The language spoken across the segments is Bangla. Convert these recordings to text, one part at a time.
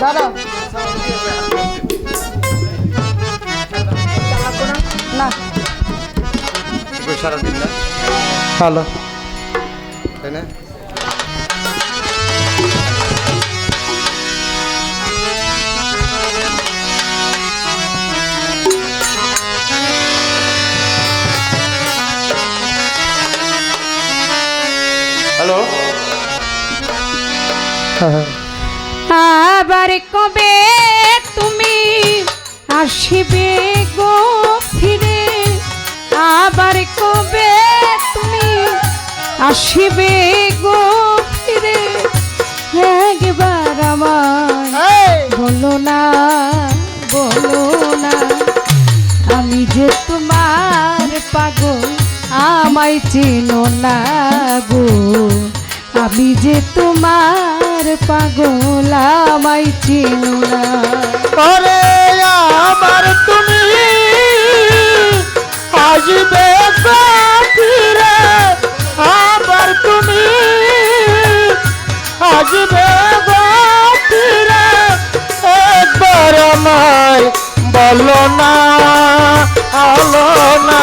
দাদা না। সারাদিন না হ্যালো। তাই না? হ্যালো। হ্যাঁ। আবার কবে তুমি আসিবে গো ফিরে? আবার কবে তুমি আসিবে গো ফিরে? একবার আমার বলো না বলো না আমি যে তোমার পাগল আমায় চিনো না গো। আমি যে তোমার পাগল, আমায় চিনো না। ওরে আমার তুমি, আসবে ফিরে আবার তুমি, আসবে একবার আমায় বলো না আলো না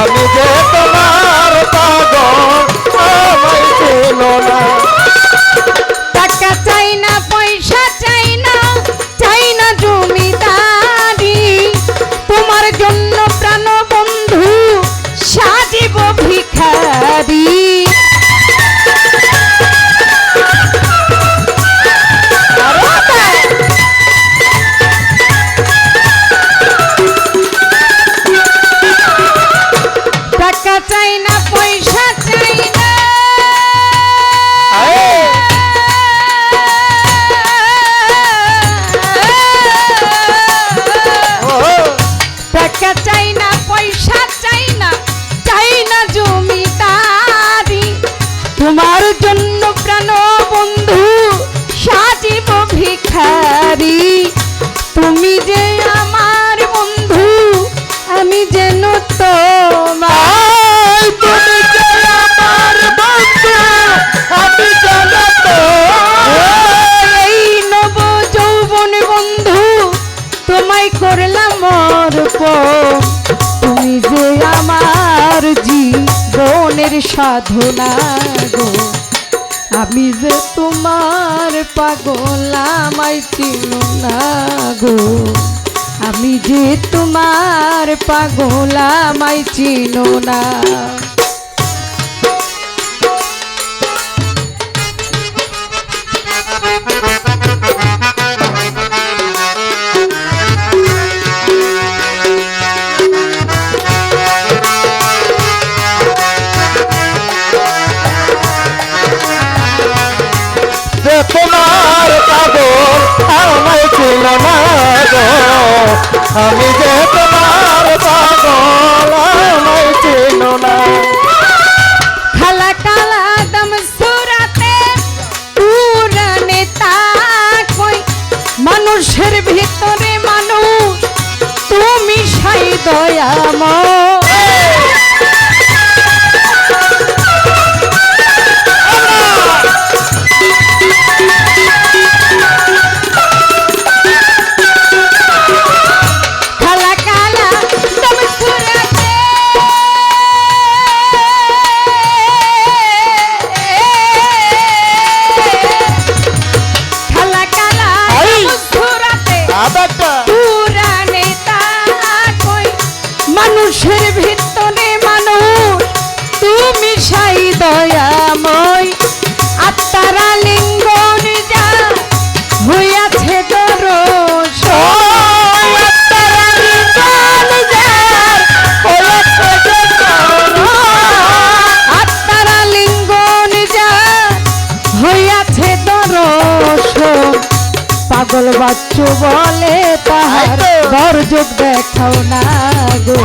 আমি যে জীবনের সাধনা গো। আমি যে তোমার পাগল, আমায় চিনো না গো। আমি যে তোমার পাগল, আমায় চিনো না। পাগল আমায় ছিল না আমি যে তোমার পাগল মানুষের ভিতরে মানুষ, তুমি সাই দয়াময় খালা পাগল বাচ্চু বলে তাহার দরযোগ দেখাও না গো।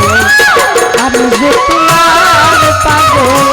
আমি যে পাগল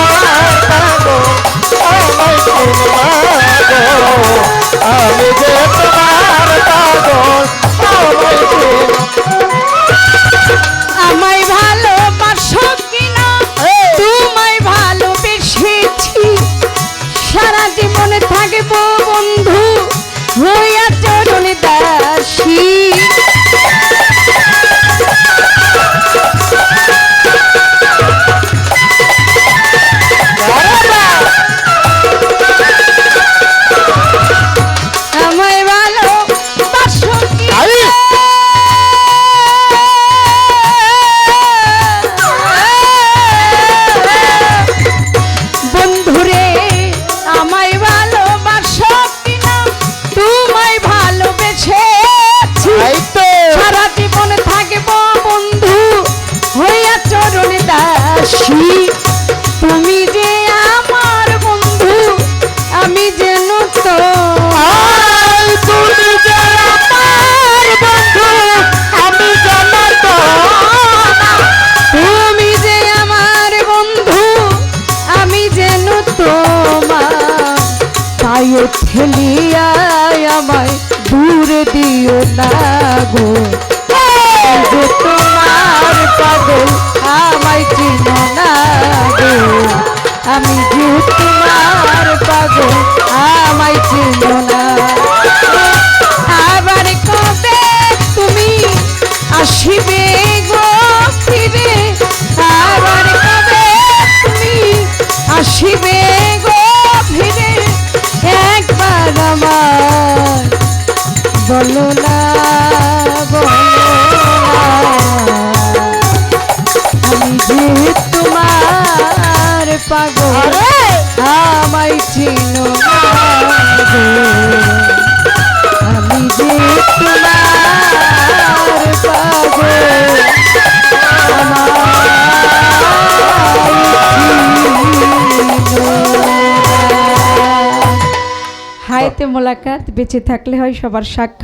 আমি যে তোমার he আমায় চিনো না গো, আমি যে তোমার পাগল আমায় চিনো না আবার কবে তুমি আসিবে গো আবার কবে তুমি আসিবে বেঁচে থাকলে হয় সবার সাক্ষাৎ।